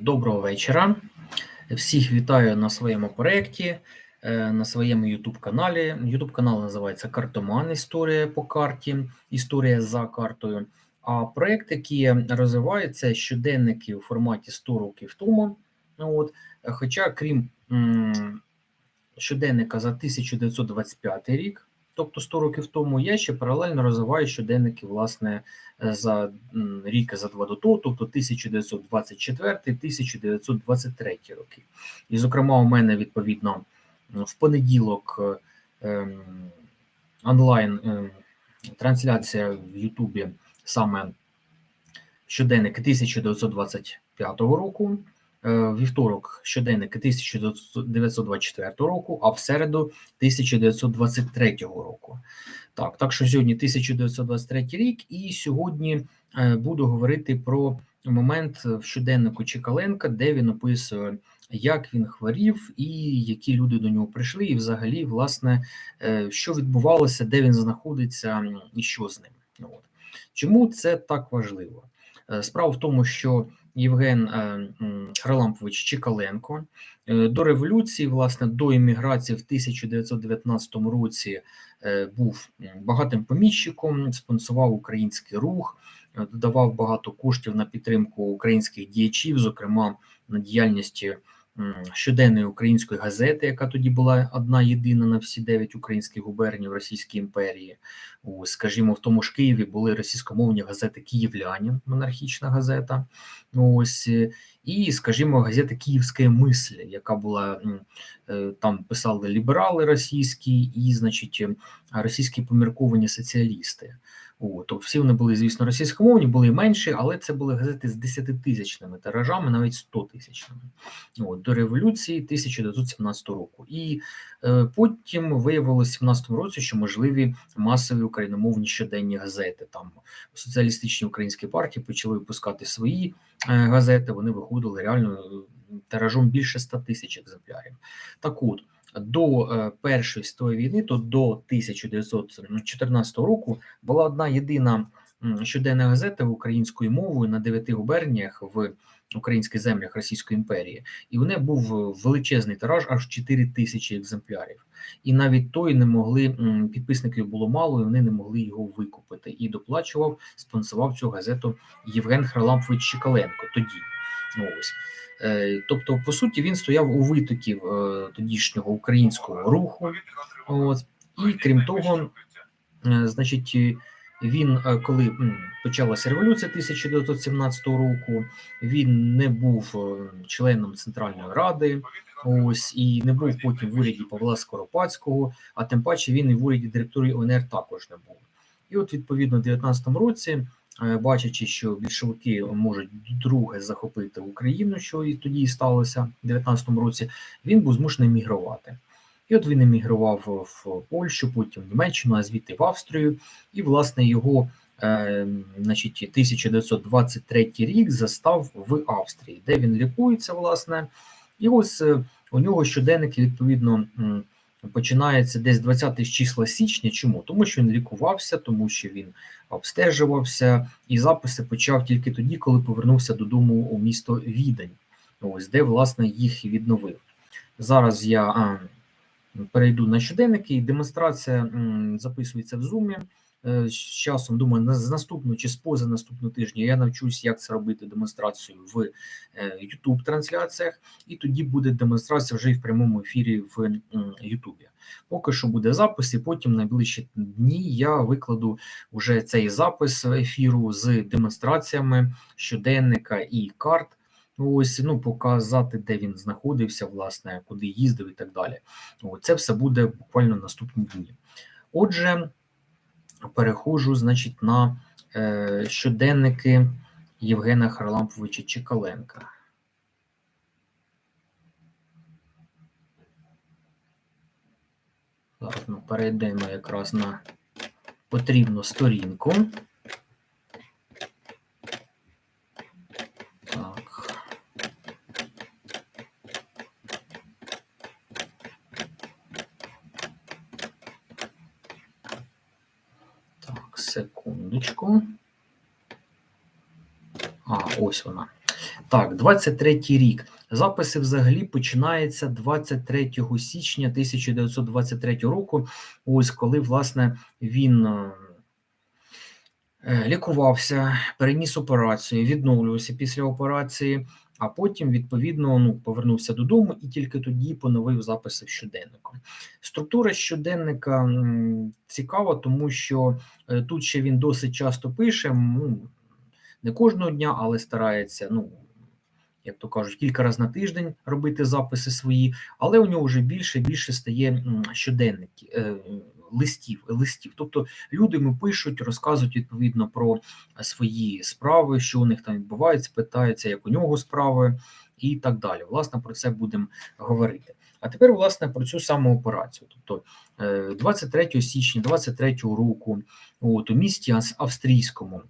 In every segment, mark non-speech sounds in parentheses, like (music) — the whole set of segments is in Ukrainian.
Доброго вечора. Всіх вітаю на своєму проєкті, е, на своєму YouTube каналі. YouTube канал називається Картоман. Історія по карті, історія за картою. А проєкт, який розвиваю, це щоденники у форматі 100 років тому. От, Хоча, крім щоденника за 1925 рік, тобто 100 років тому, я ще паралельно розвиваю щоденники, власне, за рік за два до того, тобто 1924-1923 роки. І, зокрема, у мене відповідно в понеділок ем, онлайн ем, трансляція в Ютубі саме щоденники 1925 року. Е, вівторок щоденник 1924 року, а в середу 1923 року. Так, так що сьогодні 1923 рік, і сьогодні е, буду говорити про момент в щоденнику Чекаленка, де він описує, як він хворів, і які люди до нього прийшли, і взагалі, власне, е, що відбувалося, де він знаходиться, і що з ним. От. Чому це так важливо? Справа в тому, що Євген Харлампович Чекаленко. Е, до революції, власне, до імміграції в 1919 році е, був багатим поміщиком, спонсував український рух, е, додавав багато коштів на підтримку українських діячів, зокрема на діяльності щоденної української газети, яка тоді була одна єдина на всі дев'ять українських губерній в Російській імперії. Ось, скажімо, в тому ж Києві були російськомовні газети Київлянин, монархічна газета. Ось і, скажімо, газета Київська мисль, яка була е, там писали ліберали російські і, значить, російські помірковані соціалісти. О, то всі вони були, звісно, російськомовні, були менші, але це були газети з 10-тисячними тиражами, навіть 100-тисячними. До революції 1917 року. І е, потім виявилося в 17 році, що можливі масові україномовні щоденні газети. Там соціалістичні українські партії почали випускати свої е, газети. Вони виходили реально е, тиражом більше 100 тисяч екземплярів. Так от до е, Першої світової війни, то до 1914 року була одна єдина щоденна газета українською мовою на дев'яти губерніях в українських землях Російської імперії, і у неї був величезний тираж, аж 4 тисячі екземплярів. І навіть той не могли підписників було мало, і вони не могли його викупити. І доплачував, спонсував цю газету Євген Харлампович Чекаленко. Тоді ось. Е, тобто, по суті, він стояв у витоків е, тодішнього українського руху. От і крім того, е, значить, він коли почалася революція 1917 року, він не був членом Центральної ради. Ось і не був потім в уряді Павла Скоропадського, а тим паче він і в уряді директорів ОНР також не був. І от відповідно в 19 році бачачи, що більшовики можуть друге захопити Україну, що і тоді і сталося в 19-му році, він був змушений мігрувати. І от він емігрував в Польщу, потім в Німеччину, а звідти в Австрію, і, власне, його е, значить, 1923 рік застав в Австрії, де він лікується, власне. І ось е, у нього щоденники, відповідно, починається десь 20 числа січня. Чому? Тому що він лікувався, тому що він обстежувався, і записи почав тільки тоді, коли повернувся додому у місто Відень, ось де власне їх відновив. Зараз я перейду на щоденники, і демонстрація записується в зумі. Е, з часом думаю, з наступного чи з поза наступного тижня я навчусь, як це робити демонстрацію в youtube трансляціях, і тоді буде демонстрація вже і в прямому ефірі в YouTube. Поки що буде запис, і потім найближчі дні я викладу вже цей запис ефіру з демонстраціями щоденника і карт. Ось ну показати, де він знаходився, власне, куди їздив і так далі. Це все буде буквально наступні дні. Отже переходжу, значить, на е, щоденники Євгена Харламповича Чекаленка. Зараз ми перейдемо якраз на потрібну сторінку. секундочку. А, ось вона. Так, 23-й рік. Записи взагалі починаються 23 січня 1923 року. Ось коли, власне, він е, е, лікувався, переніс операцію, відновлювався після операції, а потім, відповідно, ну, повернувся додому і тільки тоді поновив записи в щоденнику. Структура щоденника цікава, тому що е, тут ще він досить часто пише. Ну, не кожного дня, але старається, ну, як то кажуть, кілька разів на тиждень робити записи свої, але у нього вже більше і більше стає щоденники, е, листів, листів. Тобто люди йому пишуть, розказують відповідно про свої справи, що у них там відбувається, питаються, як у нього справи, і так далі. Власне, про це будемо говорити. А тепер, власне, про цю саму операцію. Тобто, е, 23 січня 23 року, от у місті австрійському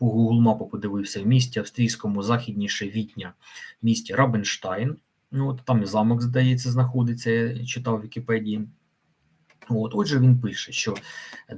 по Google Мапу подивився в місті австрійському західніше Вітня, місті Рабенштайн. Ну, от там і замок, здається, знаходиться, я читав в Вікіпедії. От, отже, він пише, що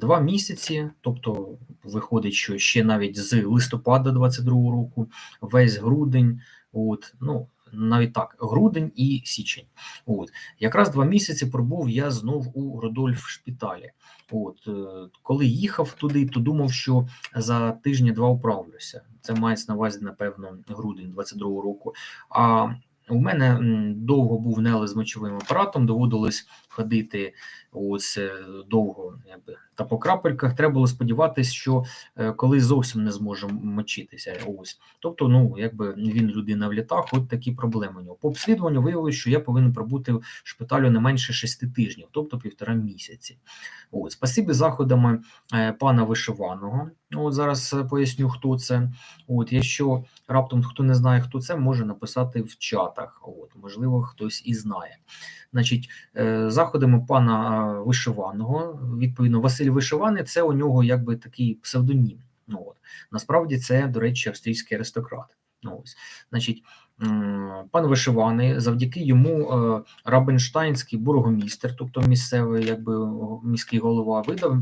два місяці, тобто виходить, що ще навіть з листопада 22-го року, весь грудень, от, ну, навіть так, грудень і січень. От, якраз два місяці пробув я знов у Родольф шпіталі. От, е, коли їхав туди, то думав, що за тижні два управлюся. Це мається на увазі, напевно, грудень 22-го року. А у мене довго був неле з мочовим апаратом, доводилось ходити ось е, довго, якби та по крапельках. Треба було сподіватися, що е, коли зовсім не зможе мочитися. Ось, тобто, ну якби він людина в літах, от такі проблеми у нього. По обслідуванню виявилось, що я повинен пробути в шпиталю не менше шести тижнів, тобто півтора місяці. От, спасибі заходами е, пана вишиваного. От зараз е, поясню, хто це. От, якщо раптом хто не знає, хто це, може написати в чатах. От, можливо, хтось і знає. Значить, е, заходами пана е, вишиваного, відповідно, Василь Вишиваний, це у нього якби такий псевдонім. Ну, от. Насправді це, до речі, австрійський аристократ. Ну, ось. Значить, пан Вишиваний, завдяки йому Рабенштайнський бургомістер, тобто місцевий, якби міський голова, видав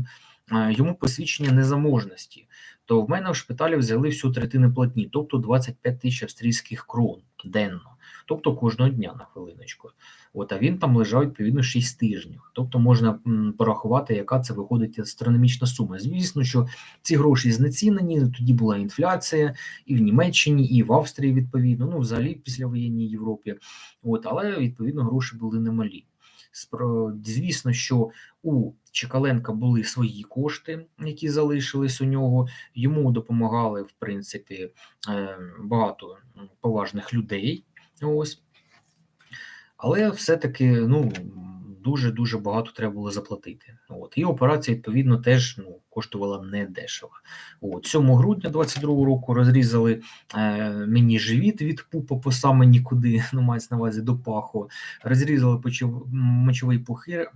йому посвідчення незаможності. То в мене в шпиталі взяли всю третину платні, тобто 25 тисяч австрійських крон денно, тобто кожного дня на хвилиночку. От, а він там лежав відповідно 6 тижнів. Тобто можна порахувати, яка це виходить астрономічна сума. Звісно, що ці гроші знецінені, тоді була інфляція і в Німеччині, і в Австрії, відповідно, ну взагалі в післявоєнній Європі. От, але відповідно гроші були немалі. Звісно, що у Чекаленка були свої кошти, які залишились у нього. Йому допомагали, в принципі, е, багато поважних людей. Ось. Але все-таки ну, дуже дуже багато треба було заплатити. От. І операція, відповідно, теж ну, коштувала не дешево. От. 7 грудня 22 року розрізали е, мені живіт від пупа по саме нікуди, (laughs) ну, мається на увазі до паху. Розрізали почов, мочовий пухир,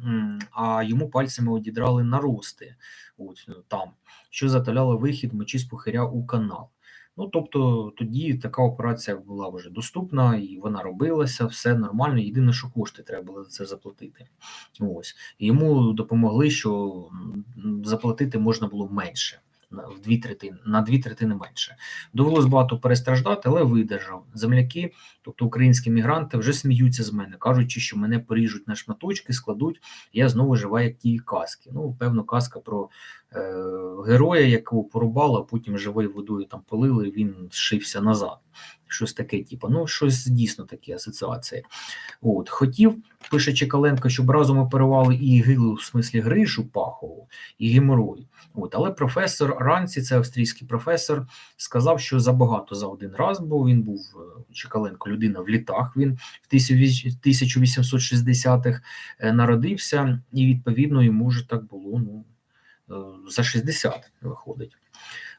а йому пальцями одідрали нарости от, ну, там, що заталяло вихід мочі з пухиря у канал. Ну, тобто тоді така операція була вже доступна, і вона робилася, все нормально. Єдине, що кошти треба було за це заплатити. Ось йому допомогли, що заплатити можна було менше. В дві третини на дві третини менше довелось багато перестраждати, але видержав. Земляки, тобто українські мігранти, вже сміються з мене, кажучи, що мене поріжуть на шматочки, складуть. Я знову жива, як ті казки. Ну, певно, казка про е, героя, якого порубала, а потім живою водою там полили, він зшився назад. Щось таке, типу, ну щось дійсно такі асоціації. От хотів, пише Чекаленко, щоб разом оперували і гилу в смислі гришу пахову, і геморой. От, але професор Ранці, це австрійський професор, сказав, що забагато за один раз, бо він був е, Чекаленко, людина в літах. Він в 1860-х е, народився, і відповідно йому вже так було. Ну е, за 60 виходить.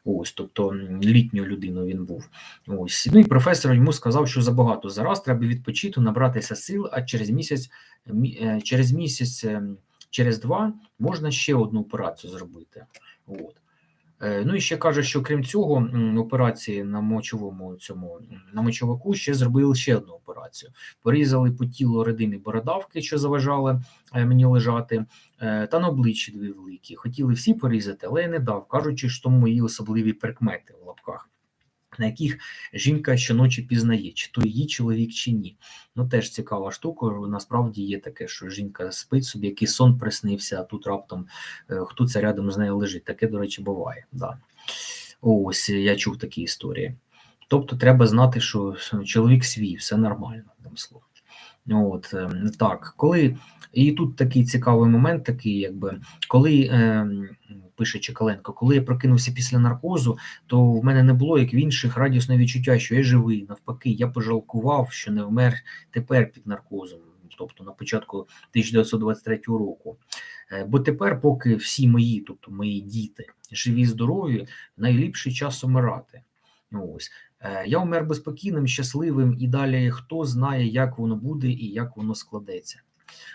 Ось, тобто літню людиною він був. Ось. Ну і професор йому сказав, що забагато зараз треба відпочити, набратися сил, а через місяць, е, через місяць, ем, через два можна ще одну операцію зробити. От. Е, Ну і ще каже, що крім цього, операції на мочовому цьому на мочовику ще зробили ще одну операцію. Порізали по тілу родини бородавки, що заважали е, мені лежати, е, та на обличчі дві великі. Хотіли всі порізати, але я не дав, кажучи, що мої особливі прикмети в лапках. На яких жінка щоночі пізнає, чи то її чоловік, чи ні. Ну теж цікава штука. Насправді є таке, що жінка спить собі, який сон приснився, а тут раптом е, хто це рядом з нею лежить. Таке, до речі, буває. Да. Ось я чув такі історії. Тобто, треба знати, що чоловік свій, все нормально, одним словом. От ем, так, коли і тут такий цікавий момент, такий, якби коли е, пише Чекаленко, коли я прокинувся після наркозу, то в мене не було як в інших радісне відчуття, що я живий. Навпаки, я пожалкував, що не вмер тепер під наркозом, тобто на початку 1923 року. Е, бо тепер, поки всі мої, тобто мої діти, живі, здорові, найліпший час умирати. Ось Е, я умер би спокійним, щасливим, і далі хто знає, як воно буде і як воно складеться.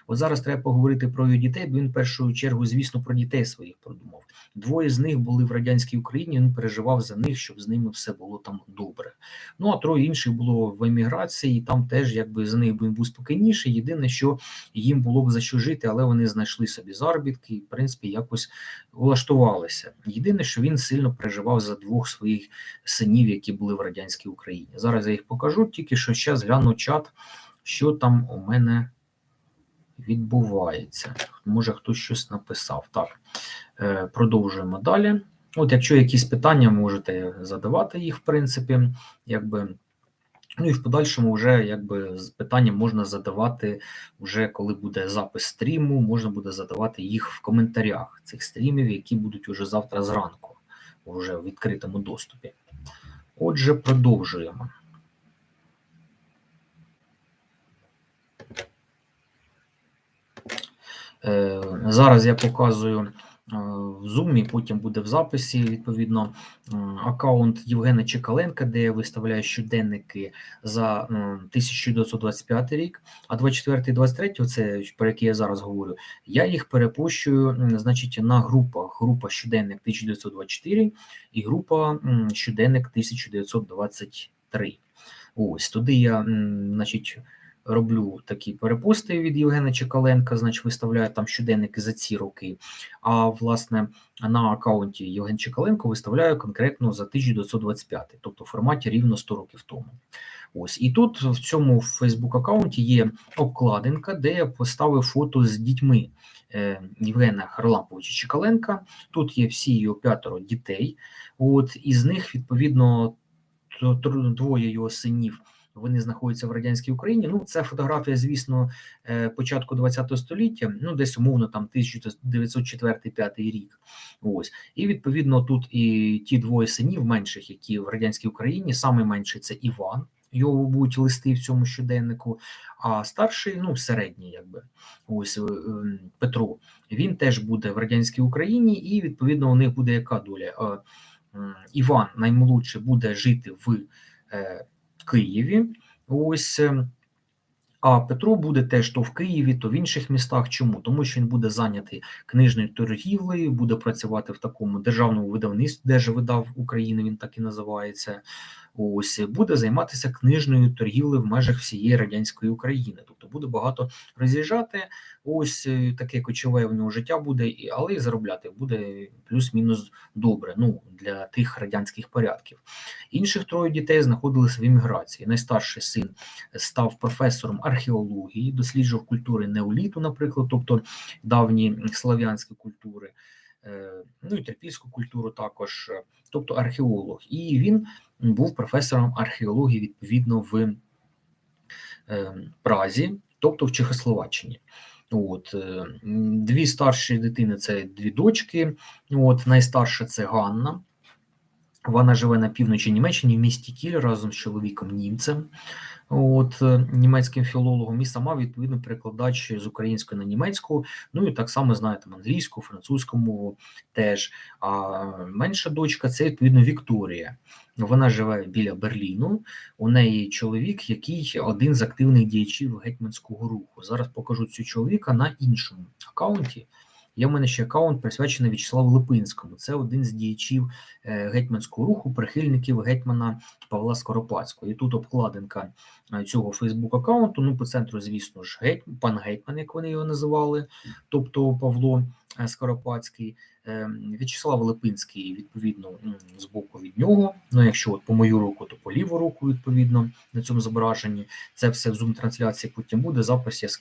От зараз треба поговорити про його дітей, бо він в першу чергу, звісно, про дітей своїх продумав. Двоє з них були в радянській Україні. Він переживав за них, щоб з ними все було там добре. Ну а троє інших було в еміграції, і там теж якби за них був спокійніше. Єдине, що їм було б за що жити, але вони знайшли собі заробітки і в принципі якось влаштувалися. Єдине, що він сильно переживав за двох своїх синів, які були в радянській Україні. Зараз я їх покажу, тільки що зараз гляну чат, що там у мене відбувається. Може хтось щось написав. Так, е, продовжуємо далі. От, якщо якісь питання, можете задавати їх, в принципі, якби. Ну і в подальшому вже якби питання можна задавати, вже коли буде запис стріму, можна буде задавати їх в коментарях цих стрімів, які будуть уже завтра зранку, вже в відкритому доступі. Отже, продовжуємо. Е, зараз я показую е, в Zoom, потім буде в записі відповідно е, аккаунт Євгена Чекаленка, де я виставляю щоденники за 1925 рік, а 24-23, це про які я зараз говорю, я їх перепущую значить, на групах. Група щоденник 1924 і група щоденник 1923. Ось туди я, значить роблю такі перепости від Євгена Чекаленка, значить виставляю там щоденники за ці роки. А власне на аккаунті Євген Чекаленко виставляю конкретно за 1925, тобто в форматі рівно 100 років тому. Ось і тут в цьому Фейсбук аккаунті є обкладинка, де я поставив фото з дітьми е, Євгена Харламповича Чекаленка. Тут є всі його п'ятеро дітей. От із них відповідно двоє його синів вони знаходяться в радянській Україні. Ну, це фотографія, звісно, е, початку ХХ століття, ну десь умовно там 1904-5 рік. Ось і відповідно тут і ті двоє синів менших, які в радянській Україні, саме менший це Іван. Його будуть листи в цьому щоденнику, а старший, ну середній, якби ось е, ем, Петро, він теж буде в радянській Україні, і відповідно у них буде яка доля? Іван наймолодший буде жити в е, Києві. Ось. Ем, а Петро буде теж то в Києві, то в інших містах. Чому? Тому що він буде зайнятий книжною торгівлею, буде працювати в такому державному видавництві, де ж видав України, він так і називається. Ось буде займатися книжною торгівлею в межах всієї радянської України. Тобто буде багато роз'їжджати. Ось е, таке кочове в нього життя буде, але і заробляти буде плюс-мінус добре. Ну для тих радянських порядків. Інших троє дітей знаходилися в імміграції. Найстарший син став професором археології, досліджував культури неоліту, наприклад, тобто давні слав'янські культури. Е, ну і терпільську культуру також, тобто археолог, і він був професором археології відповідно в е, Празі, тобто в Чехословаччині. От е, Дві старші дитини це дві дочки. От Найстарша це Ганна. Вона живе на півночі Німеччини в місті Кіль разом з чоловіком німцем от е, німецьким філологом, і сама відповідно перекладач з української на німецьку. Ну і так само знає англійську, французьку мову теж. А менша дочка це відповідно Вікторія. Вона живе біля Берліну. У неї чоловік, який один з активних діячів гетьманського руху. Зараз покажу цю чоловіка на іншому аккаунті. Є в мене ще аккаунт присвячений В'ячеславу Липинському. Це один з діячів е, гетьманського руху, прихильників гетьмана Павла Скоропадського. І тут обкладинка е, цього Фейсбук-аккаунту. Ну, по центру, звісно ж, геть, пан гетьман, як вони його називали, тобто Павло е, Скоропадський, В'ячеслав Липинський, відповідно, з боку від нього. Ну, якщо от по мою руку, то по ліву руку, відповідно, на цьому зображенні. Це все в зум-трансляції потім буде. Запис я скину